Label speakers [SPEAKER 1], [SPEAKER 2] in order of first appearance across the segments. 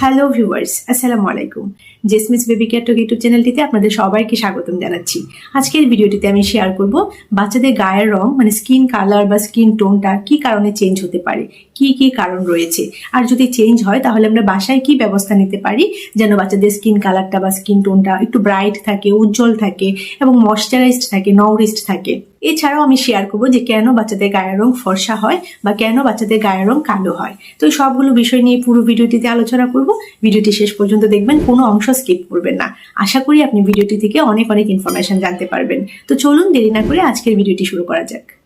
[SPEAKER 1] Hello viewers আসসালামু আলাইকুম জেসমিস baby care talk YouTube চ্যানেলটিতে আপনাদের সবাইকে স্বাগতম জানাচ্ছি। আজকের ভিডিওটিতে আমি শেয়ার করব বাচ্চাদের গায়ের রং মানে স্কিন কালার বা স্কিন টোনটা কি কারণে চেঞ্জ হতে পারে, কি কি কারণ রয়েছে, আর যদি চেঞ্জ হয় তাহলে আমরা বাসায় কি ব্যবস্থা নিতে পারি যেন বাচ্চাদের স্কিন কালারটা বা স্কিন টোনটা একটু ব্রাইট থাকে, উজ্জ্বল থাকে এবং ময়শ্চারাইজড থাকে নরিস্ট থাকে। এছাড়াও আমি শেয়ার করব যে কেন বাচ্চাদের গায়ের রং ফর্সা হয় বা কেন বাচ্চাদের গায়ের রং কালো হয়। তো সবগুলো বিষয় নিয়ে পুরো ভিডিওটিতে আলোচনা করব। ভিডিওটি শেষ পর্যন্ত দেখবেন, কোনো অংশ স্কিপ করবেন না। আশা করি আপনি ভিডিওটি থেকে অনেক অনেক ইনফরমেশন জানতে পারবেন। তো চলুন দেরি না করে আজকের ভিডিওটি শুরু করা যাক।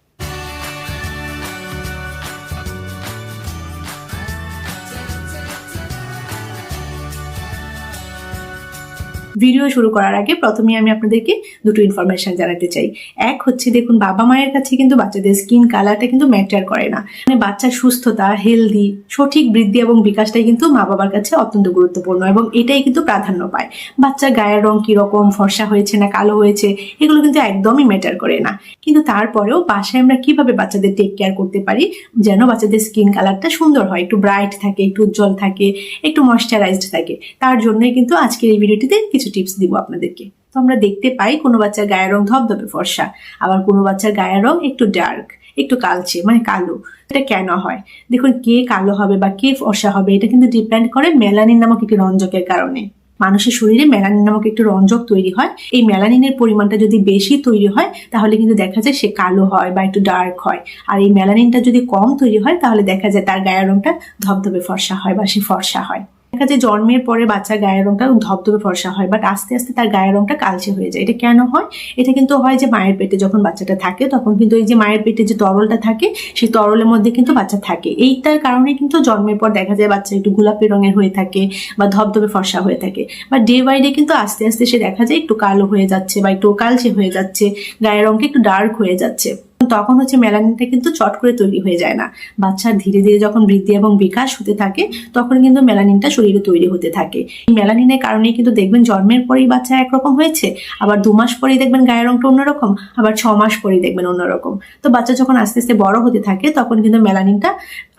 [SPEAKER 1] ভিডিও শুরু করার আগে প্রথমে আমি আপনাদেরকে দুটো ইনফরমেশন জানাতে চাই। এক হচ্ছে দেখুন, বাবা মায়ের কাছে কিন্তু বাচ্চাদের স্কিন কালারটা কিন্তু ম্যাটার করে না। মানে বাচ্চার সুস্থতা হেলদি সঠিক বৃদ্ধি এবং বিকাশটাই কিন্তু মা বাবার কাছে অত্যন্ত গুরুত্বপূর্ণ এবং এটাই কিন্তু প্রাধান্য পায়। বাচ্চার গায়ের রং কীরকম, ফর্সা হয়েছে না কালো হয়েছে, এগুলো কিন্তু একদমই ম্যাটার করে না। কিন্তু তারপরেও বাসায় আমরা কীভাবে বাচ্চাদের টেক কেয়ার করতে পারি? যেন বাচ্চাদের স্কিন কালারটা সুন্দর হয়, একটু ব্রাইট থাকে, একটু উজ্জ্বল থাকে, একটু ময়শ্চারাইজড থাকে। তার জন্যই কিন্তু আজকের এই ভিডিওটিতে কিছু টিপস দিব আপনাদেরকে। তো আমরা দেখতে পাই কোনো বাচ্চার গায়ের রং ধবধবে, ফর্সা। আবার কোনো বাচ্চার গায়ের রং একটু ডার্ক একটু কালচে মানে কালো। এটা কেন হয়? দেখুন, কে কালো হবে বা কে ফর্সা হবে, এটা কিন্তু ডিপেন্ড করে মেলানিন নামক একটি রঞ্জকের কারণে। মানুষের শরীরে মেলানিন নামক একটু রঞ্জক তৈরি হয়। এই মেলানিনের পরিমাণটা যদি বেশি তৈরি হয়, তাহলে কিন্তু দেখা যায় সে কালো হয় বা একটু ডার্ক হয়। আর এই মেলানিনটা যদি কম তৈরি হয়, তাহলে দেখা যায় তার গায়ের রংটা ধবধবে, ফর্সা হয় বা সে ফর্সা হয়। দেখা যায় জন্মের পরে বাচ্চার গায়ের রংটা ধবধবে ফর্সা হয় বাট আস্তে আস্তে তার গায়ের রংটা কালচে হয়ে যায়। এটা কেন হয়? এটা কিন্তু হয় যে মায়ের পেটে যখন বাচ্চাটা থাকে, তখন কিন্তু এই যে মায়ের পেটে যে তরলটা থাকে, সেই তরলের মধ্যে কিন্তু বাচ্চা থাকে। এইটার কারণে কিন্তু জন্মের পর দেখা যায় বাচ্চা একটু গোলাপি রঙের হয়ে থাকে বা ধবধবে ফর্সা হয়ে থাকে। বা ডে বাই ডে কিন্তু আস্তে আস্তে সে দেখা যায় একটু কালো হয়ে যাচ্ছে বা একটু কালচে হয়ে যাচ্ছে, গায়ের রংটা একটু ডার্ক হয়ে যাচ্ছে। তখন হচ্ছে মেলানিনটা কিন্তু চট করে তৈরি হয়ে যায় না। বাচ্চার ধীরে ধীরে যখন বৃদ্ধি এবং বিকাশ হতে থাকে, তখন কিন্তু মেলানিনটা শরীরে তৈরি হতে থাকে। মেলানিনের কারণেই কিন্তু দেখবেন জন্মের পরেই বাচ্চা একরকম হয়েছে, আবার দু মাস পরেই দেখবেন গায়ের রংটা অন্যরকম, আবার ছ মাস পরেই দেখবেন অন্যরকম। তো বাচ্চা যখন আস্তে আস্তে বড় হতে থাকে, তখন কিন্তু মেলানিনটা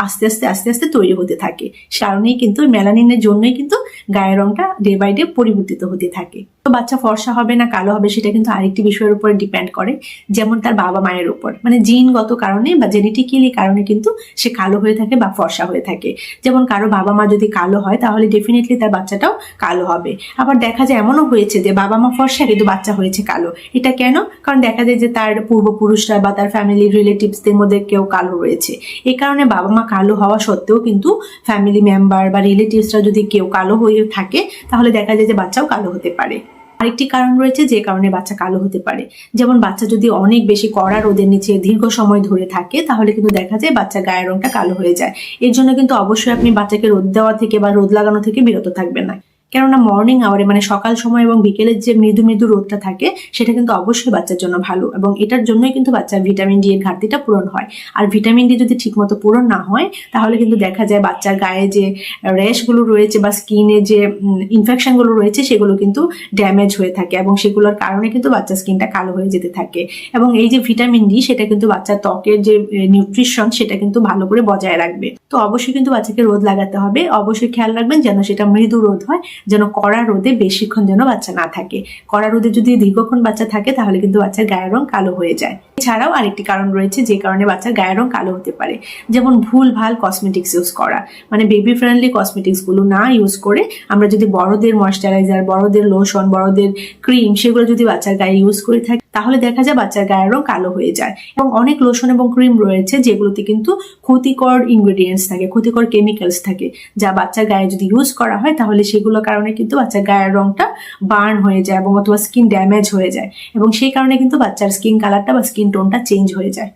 [SPEAKER 1] আস্তে আস্তে আস্তে আস্তে তৈরি হতে থাকে। কারণেই কিন্তু মেলানিনের জন্যই কিন্তু গায়ের রংটা ডে বাই ডে পরিবর্তিত হতে থাকে। তো বাচ্চা ফর্সা হবে না, কালো হবে, সেটা কিন্তু আরেকটি বিষয়ের উপরে ডিপেন্ড করে, যেমন তার বাবা মায়ের উপর। মানে জিনগত কারণে বা জেনেটিক্যালি কারণে কিন্তু সে কালো হয়ে থাকে বা ফর্সা হয়ে থাকে। যেমন কারও বাবা মা যদি কালো হয়, তাহলে ডেফিনেটলি তার বাচ্চাটাও কালো হবে। আবার দেখা যায় এমনও হয়েছে যে বাবা মা ফর্সা, কিন্তু বাচ্চা হয়েছে কালো। এটা কেন? কারণ দেখা যায় যে তার পূর্বপুরুষরা বা তার ফ্যামিলির রিলেটিভসদের মধ্যে কেউ কালো রয়েছে। এই কারণে বাবা মা কালো হওয়া সত্ত্বেও কিন্তু ফ্যামিলি মেম্বার বা রিলেটিভসরা যদি কেউ কালো হয়ে থাকে, তাহলে দেখা যায় যে বাচ্চাও কালো হতে পারে। আরেকটি কারণ রয়েছে যে কারণে বাচ্চা কালো হতে পারে। যেমন বাচ্চা যদি অনেক বেশি কড়া রোদের নিচে দীর্ঘ সময় ধরে থাকে, তাহলে কিন্তু দেখা যায় বাচ্চা গায়ের রংটা কালো হয়ে যায়। এর জন্য কিন্তু অবশ্যই আপনি বাচ্চাকে রোদ দেওয়া থেকে বা রোদ লাগানো থেকে বিরত থাকবেন না। কেননা মর্নিং আওয়ারে মানে সকাল সময় এবং বিকেলের যে মৃদু মৃদু রোদটা থাকে, সেটা কিন্তু অবশ্যই বাচ্চার জন্য ভালো এবং এটার জন্যই কিন্তু বাচ্চার ভিটামিন ডি এর ঘাটতিটা পূরণ হয়। আর ভিটামিন ডি যদি ঠিকমতো পূরণ না হয়, তাহলে কিন্তু দেখা যায় বাচ্চার গায়ে যে র্যাশগুলো রয়েছে বা স্কিনে যে ইনফেকশনগুলো রয়েছে, সেগুলো কিন্তু ড্যামেজ হয়ে থাকে এবং সেগুলোর কারণে কিন্তু বাচ্চার স্কিনটা কালো হয়ে যেতে থাকে। এবং এই যে ভিটামিন ডি সেটা কিন্তু বাচ্চার ত্বকের যে নিউট্রিশন সেটা কিন্তু ভালো করে বজায় রাখবে। তো অবশ্যই কিন্তু বাচ্চাকে রোদ লাগাতে হবে। অবশ্যই খেয়াল রাখবেন যেন সেটা মৃদু রোদ হয় যেন কড়া রোদে বেশিক্ষণ যেন বাচ্চা না থাকে। কড়া রোদে যদি দীর্ঘক্ষণ বাচ্চা থাকে, তাহলে কিন্তু বাচ্চার গায়ের রং কালো হয়ে যায়। এছাড়াও আরেকটি কারণ রয়েছে যে কারণে বাচ্চার গায়ের রং কালো হতে পারে। যেমন ভুল, ভালো কসমেটিক্স ইউজ করা। মানে বেবি ফ্রেন্ডলি কসমেটিক্সগুলো না ইউজ করে আমরা যদি বড়দের ময়শ্চারাইজার বড়দের লোশন বড়দের ক্রিম সেগুলো যদি বাচ্চার গায়ে ইউজ করে থাকি, তাহলে দেখা যায় বাচ্চার গায়ের রং কালো হয়ে যায়। এবং অনেক লোশন এবং ক্রিম রয়েছে যেগুলোতে কিন্তু ক্ষতিকর ইনগ্রেডিয়েন্টস থাকে, ক্ষতিকর কেমিক্যালস থাকে। যা বাচ্চার গায়ে যদি ইউজ করা হয়, তাহলে সেগুলোর কারণে কিন্তু বাচ্চার গায়ের রংটা বার্ন হয়ে যায় এবং অথবা স্কিন ড্যামেজ হয়ে যায়। এবং সেই কারণে কিন্তু বাচ্চার স্কিন কালারটা বা স্কিন টোনটা চেঞ্জ হয়ে যায়।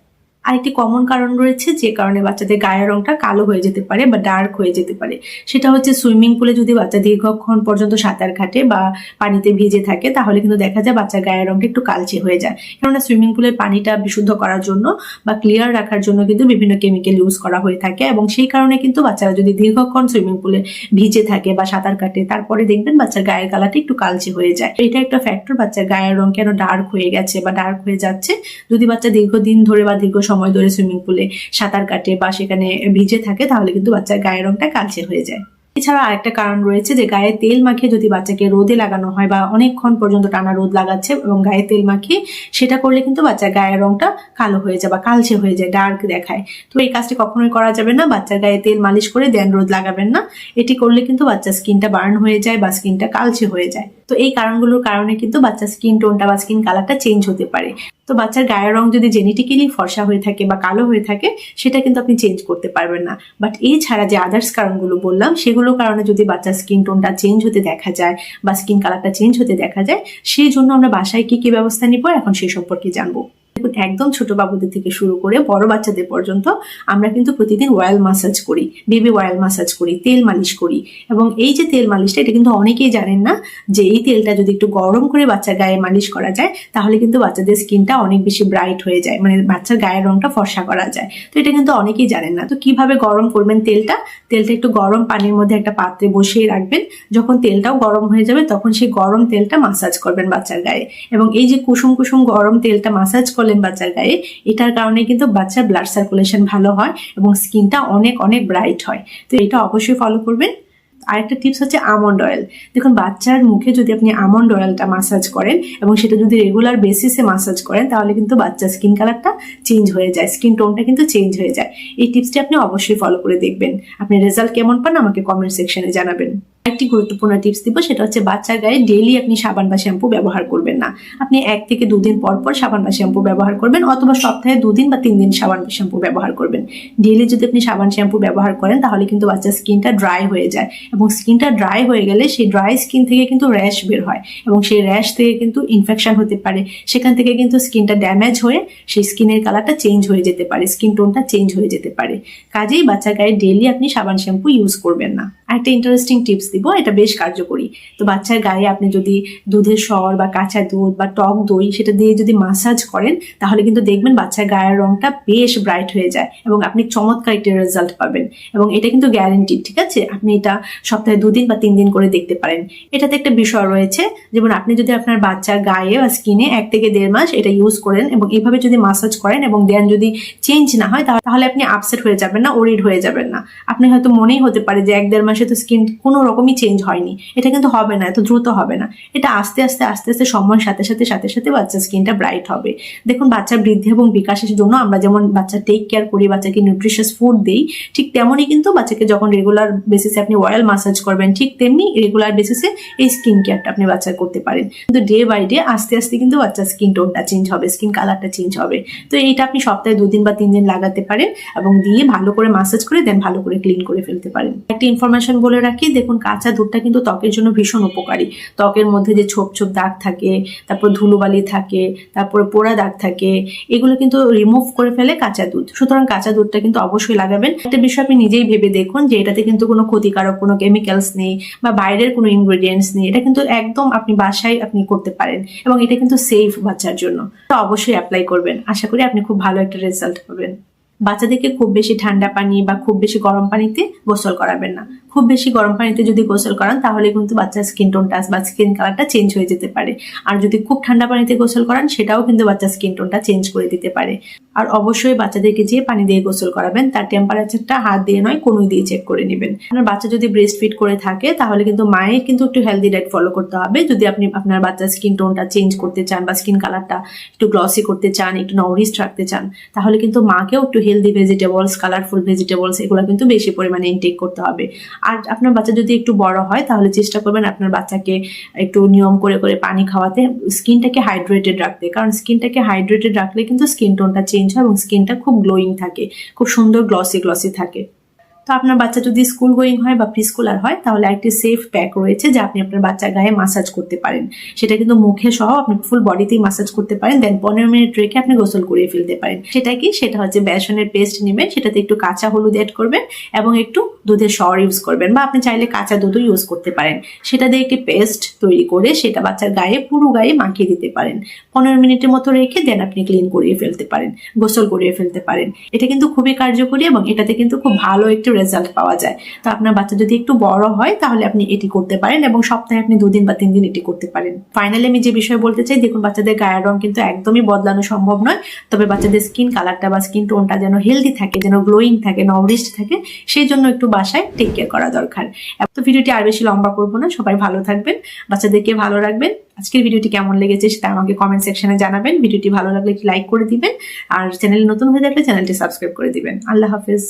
[SPEAKER 1] আরেকটি কমন কারণ রয়েছে যে কারণে বাচ্চাদের গায়ের রংটা কালো হয়ে যেতে পারে বা ডার্ক হয়ে যেতে পারে। সেটা হচ্ছে সুইমিং পুলে যদি বাচ্চা দীর্ঘক্ষণ পর্যন্ত সাঁতার কাটে বা পানিতে ভিজে থাকে, তাহলে কিন্তু দেখা যায় বাচ্চার গায়ের রংটা একটু কালচে হয়ে যায়। কেননা সুইমিং পুলের পানিটা বিশুদ্ধ করার জন্য বা ক্লিয়ার রাখার জন্য কিন্তু বিভিন্ন কেমিক্যাল ইউজ করা হয়ে থাকে এবং সেই কারণে কিন্তু বাচ্চারা যদি দীর্ঘক্ষণ সুইমিং পুলে ভিজে থাকে বা সাঁতার কাটে, তারপরে দেখবেন বাচ্চার গায়ের কালারটা একটু কালচে হয়ে যায়। এটা একটা ফ্যাক্টর বাচ্চার গায়ের রং কেন ডার্ক হয়ে গেছে বা ডার্ক হয়ে যাচ্ছে? যদি বাচ্চা দীর্ঘদিন ধরে বা দীর্ঘ সময় ধরে সুইমিং পুলে সাঁতার কাটে বা সেখানে ভিজে থাকে, তাহলে কিন্তু বাচ্চার গায়ের রংটা কালচে হয়ে যায়। এছাড়া আরেকটা কারণ রয়েছে যে গায়ে তেল মাখিয়ে যদি বাচ্চাকে রোদে লাগানো হয় বা অনেকক্ষণ পর্যন্ত টানা রোদ লাগাচ্ছে এবং গায়ে তেল মাখিয়ে, সেটা করলে কিন্তু বাচ্চার গায়ের রংটা কালো হয়ে যায় বা কালচে হয়ে যায় ডার্ক দেখায়। তো এই কাজটি কখনোই করা যাবে না, বাচ্চার গায়ে তেল মালিশ করে দেন রোদ লাগাবেন না। এটি করলে কিন্তু বাচ্চার স্কিনটা বার্ন হয়ে যায় বা স্কিনটা কালচে হয়ে যায়। তো এই কারণগুলোর কারণে কিন্তু বাচ্চার স্কিন টোনটা বা স্কিন কালারটা চেঞ্জ হতে পারে। তো বাচ্চার গায়ের রং যদি জেনেটিক্যালি ফর্সা হয়ে থাকে বা কালো হয়ে থাকে, সেটা কিন্তু আপনি চেঞ্জ করতে পারবেন না। বাট এই ছাড়া যে আদার্স কারণগুলো বললাম সেগুলো কারণে যদি বাচ্চার স্কিন টোনটা চেঞ্জ হতে দেখা যায় বা স্কিন কালারটা চেঞ্জ হতে দেখা যায়, সেই জন্য আমরা বাসায় কি কি ব্যবস্থা নিব, এখন সেই সম্পর্কে জানব। একদম ছোট বাবুদের থেকে শুরু করে বড় বাচ্চাদের পর্যন্ত আমরা কিন্তু প্রতিদিন অয়েল মাসাজ করি বেবি অয়েল মাসাজ করি, তেল মালিশ করি। এবং এই যে তেল মালিশটা, এটা কিন্তু অনেকেই জানেন না যে এই তেলটা যদি একটু গরম করে বাচ্চার গায়ে মালিশ করা যায়, তাহলে কিন্তু বাচ্চাদের স্কিনটা অনেক বেশি ব্রাইট হয়ে যায় মানে বাচ্চার গায়ের রংটা ফর্সা করা যায়। তো এটা কিন্তু অনেকেই জানেন না। তো কীভাবে গরম করবেন তেলটা? তেলটা একটু গরম পানির মধ্যে একটা পাত্রে বসিয়ে রাখবেন। যখন তেলটাও গরম হয়ে যাবে, তখন সেই গরম তেলটা মাসাজ করবেন বাচ্চার গায়ে। এবং এই যে কুসুম কুসুম গরম তেলটা মাসাজ করলেন বাচ্চার গায়ে, এটার কারণে কিন্তু বাচ্চার ব্লাড সার্কুলেশন ভালো হয় এবং স্কিনটা অনেক অনেক ব্রাইট হয়। তো এটা অবশ্যই ফলো করবেন। আরেকটা টিপস হচ্ছে আমন্ড অয়েল দেখুন, বাচ্চার মুখে যদি আপনি আমন্ড অয়েলটা মাসাজ করেন এবং সেটা যদি রেগুলার বেসিসে মাসাজ করেন, তাহলে কিন্তু বাচ্চার স্কিন কালারটা চেঞ্জ হয়ে যায় স্কিন টোনটা কিন্তু চেঞ্জ হয়ে যায়। এই টিপসটি আপনি অবশ্যই ফলো করে দেখবেন। আপনি রেজাল্ট কেমন পান আমাকে কমেন্ট সেকশনে জানাবেন। একটি গুরুত্বপূর্ণ টিপস দিব, সেটা হচ্ছে বাচ্চার গায়ে ডেইলি আপনি সাবান বা শ্যাম্পু ব্যবহার করবেন না। আপনি এক থেকে দুদিন পর পর সাবান বা শ্যাম্পু ব্যবহার করবেন, অথবা সপ্তাহে দুদিন বা তিন দিন সাবান বা শ্যাম্পু ব্যবহার করবেন। ডেইলি যদি আপনি সাবান শ্যাম্পু ব্যবহার করেন, তাহলে কিন্তু বাচ্চার স্কিনটা ড্রাই হয়ে যায়। এবং স্কিনটা ড্রাই হয়ে গেলে সেই ড্রাই স্কিন থেকে কিন্তু র্যাশ বের হয়। এবং সেই র্যাশ থেকে কিন্তু ইনফেকশন হতে পারে। সেখান থেকে কিন্তু স্কিনটা ড্যামেজ হয়ে সেই স্কিনের কালারটা চেঞ্জ হয়ে যেতে পারে। স্কিন টোনটা চেঞ্জ হয়ে যেতে পারে। কাজেই বাচ্চার গায়ে ডেইলি আপনি সাবান শ্যাম্পু ইউজ করবেন না। একটা ইন্টারেস্টিং টিপস দিব, এটা বেশ কার্যকরী। তো বাচ্চার গায়ে আপনি যদি দুধের সর বা কাঁচা দুধ বা টক দই সেটা দিয়ে যদি মাসাজ করেন, তাহলে কিন্তু দেখবেন বাচ্চার গায়ের রংটা বেশ ব্রাইট হয়ে যায় এবং আপনি চমৎকার একটা রেজাল্ট পাবেন। এবং এটা কিন্তু গ্যারেন্টি ঠিক আছে? আপনি এটা সপ্তাহে দুদিন বা তিন দিন করে দেখতে পারেন। এটাতে একটা বিষয় রয়েছে, যেমন আপনি যদি আপনার বাচ্চার গায়ে বা স্কিনে এক থেকে দেড় মাস এটা ইউজ করেন এবং এইভাবে যদি মাসাজ করেন এবং দেন যদি চেঞ্জ না হয়, তাহলে আপনি আপসেট হয়ে যাবেন না ওরিড হয়ে যাবেন না। আপনি হয়তো মনেই হতে পারে যে এক দেড় মাসে তো স্কিন কোনো রকমই চেঞ্জ হয়নি। এটা কিন্তু হবে না, এত দ্রুত হবে না। এটা আস্তে আস্তে আস্তে আস্তে সময়ের সাথে সাথে সাথে সাথে বাচ্চার স্কিনটা ব্রাইট হবে। দেখুন বাচ্চার বৃদ্ধি এবং বিকাশের জন্য আমরা যেমন বাচ্চা টেক কেয়ার করি, বাচ্চাকে নিউট্রিশিয়াস ফুড দিই, ঠিক তেমনই কিন্তু বাচ্চাকে যখন রেগুলার বেসিসে আপনি অয়েল মাসাজ করবেন, ঠিক তেমনি রেগুলার বেসিসে এই স্কিন কেয়ারটা আপনি বাচ্চার করতে পারেন। কিন্তু ডে বাই ডে আস্তে আস্তে কিন্তু বাচ্চার স্কিন টোনটা চেঞ্জ হবে স্কিন কালারটা চেঞ্জ হবে। তো এইটা আপনি সপ্তাহে দুদিন বা তিন দিন লাগাতে পারেন এবং দিয়ে ভালো করে মাসাজ করে দেন ভালো করে ক্লিন করে ফেলতে পারেন। একটা ইনফরমেশন বলে রাখি। দেখুন, কাঁচা দুধটা কিন্তু ত্বকের জন্য ভীষণ উপকারী। ত্বকের মধ্যে যে ছোপ ছোপ দাগ থাকে, তারপর ধুলোবালি থাকে, তারপরে পোড়া দাগ থাকে, এগুলো কিন্তু রিমুভ করে ফেলে কাঁচা দুধ। সুতরাং কাঁচা দুধটা কিন্তু অবশ্যই লাগাবেন। একটা বিষয় আপনি নিজেই ভেবে দেখুন যে এটাতে কিন্তু কোনো ক্ষতিকারক, কোনো কেমিক্যালস নেই বা বাইরের কোনো ইনগ্রেডিয়েন্টস নেই। এটা কিন্তু একদম আপনি বাসায় আপনি করতে পারেন এবং এটা কিন্তু সেফ বাচ্চার জন্য। তো অবশ্যই অ্যাপ্লাই করবেন। আশা করি আপনি খুব ভালো একটা রেজাল্ট পাবেন। বাচ্চাদেরকে খুব বেশি ঠান্ডা পানি বা খুব বেশি গরম পানিতে গোসল করাবেন না। খুব বেশি গরম পানিতে যদি গোসল করান, তাহলে কিন্তু বাচ্চার স্কিন টোনটা বা স্কিন কালারটা চেঞ্জ হয়ে যেতে পারে। আর যদি খুব ঠান্ডা পানিতে গোসল করান, সেটাও কিন্তু বাচ্চার স্কিন টোনটা চেঞ্জ করে দিতে পারে। আর অবশ্যই বাচ্চাদেরকে যে পানি দিয়ে গোসল করাবেন, তার টেম্পারেচারটা হাত দিয়ে নয়, কোনোই দিয়ে চেক করে নেবেন। আপনার বাচ্চা যদি ব্রেস্ট ফিট করে থাকে, তাহলে কিন্তু মায়ের কিন্তু একটু হেলদি ডায়েট ফলো করতে হবে। যদি আপনি আপনার বাচ্চার স্কিন টোনটা চেঞ্জ করতে চান, বা স্কিন কালারটা একটু গ্লসি করতে চান, একটু নরিস্ট রাখতে চান, তাহলে কিন্তু মাকেও একটু হেলদি ভেজিটেবলস কালারফুল ভেজিটেবলস এগুলো কিন্তু বেশি পরিমাণে ইনটেক করতে হবে। আর আপনার বাচ্চা যদি একটু বড় হয়, তাহলে চেষ্টা করবেন আপনার বাচ্চাকে একটু নিয়ম করে করে পানি খাওয়াতে, স্কিনটাকে হাইড্রেটেড রাখতে। কারণ স্কিনটাকে হাইড্রেটেড রাখলে কিন্তু স্কিন টোনটা চেঞ্জ হয় এবং স্কিনটা খুব গ্লোয়িং থাকে, খুব সুন্দর গ্লসি গ্লসি থাকে। তো আপনার বাচ্চা যদি স্কুল গোয়িং হয় বা প্রি স্কুলার হয়, তাহলে একটি সেফ প্যাক রয়েছে যা আপনি আপনার বাচ্চার গায়ে মাসাজ করতে পারেন। সেটা কিন্তু মুখে সহ আপনি ফুল বডিতেই মাসাজ করতে পারেন দেন পনেরো মিনিট রেখে আপনি গোসল করিয়ে ফেলতে পারেন। সেটা কি? সেটা হচ্ছে বেসনের পেস্ট নেবেন, সেটাতে একটু কাঁচা হলুদ অ্যাড করবেন এবং একটু দুধের সর ইউজ করবেন বা আপনি চাইলে কাঁচা দুধও ইউজ করতে পারেন। সেটা দিয়ে একটি পেস্ট তৈরি করে সেটা বাচ্চার গায়ে, পুরো গায়ে মাখিয়ে দিতে পারেন। পনেরো মিনিটের মতো রেখে দেন আপনি ক্লিন করিয়ে ফেলতে পারেন, গোসল করিয়ে ফেলতে পারেন। এটা কিন্তু খুবই কার্যকরী এবং এটাতে কিন্তু খুব ভালো একটি একটু রেজাল্ট পাওয়া যায়। তো আপনার বাচ্চা যদি একটু বড় হয়, তাহলে আপনি এটি করতে পারেন এবং সপ্তাহে আপনি দুদিন বা তিন দিন এটি করতে পারেন। ফাইনালি আমি যে বিষয়ে বলতে চাই, দেখুন, বাচ্চাদের গায়ের রং কিন্তু একদমই বদলানো সম্ভব নয়। তবে বাচ্চাদের স্কিন কালারটা বা স্কিন টোনটা যেন হেলদি থাকে, যেন গ্লোয়িং থাকে নরিস্ট থাকে, সেই জন্য একটু বাসায় টেক কেয়ার করা দরকার। তো ভিডিওটি আর বেশি লম্বা করব না, সবাই ভালো থাকবেন, বাচ্চাদেরকে ভালো রাখবেন। আজকের ভিডিওটি কেমন লেগেছে সেটা আমাকে কমেন্ট সেকশনে জানাবেন। ভিডিওটি ভালো লাগলে একটি লাইক করে দিবেন। আর চ্যানেল নতুন হয়ে থাকলে চ্যানেলটি সাবস্ক্রাইব করে দিবেন। আল্লাহ হাফেজ।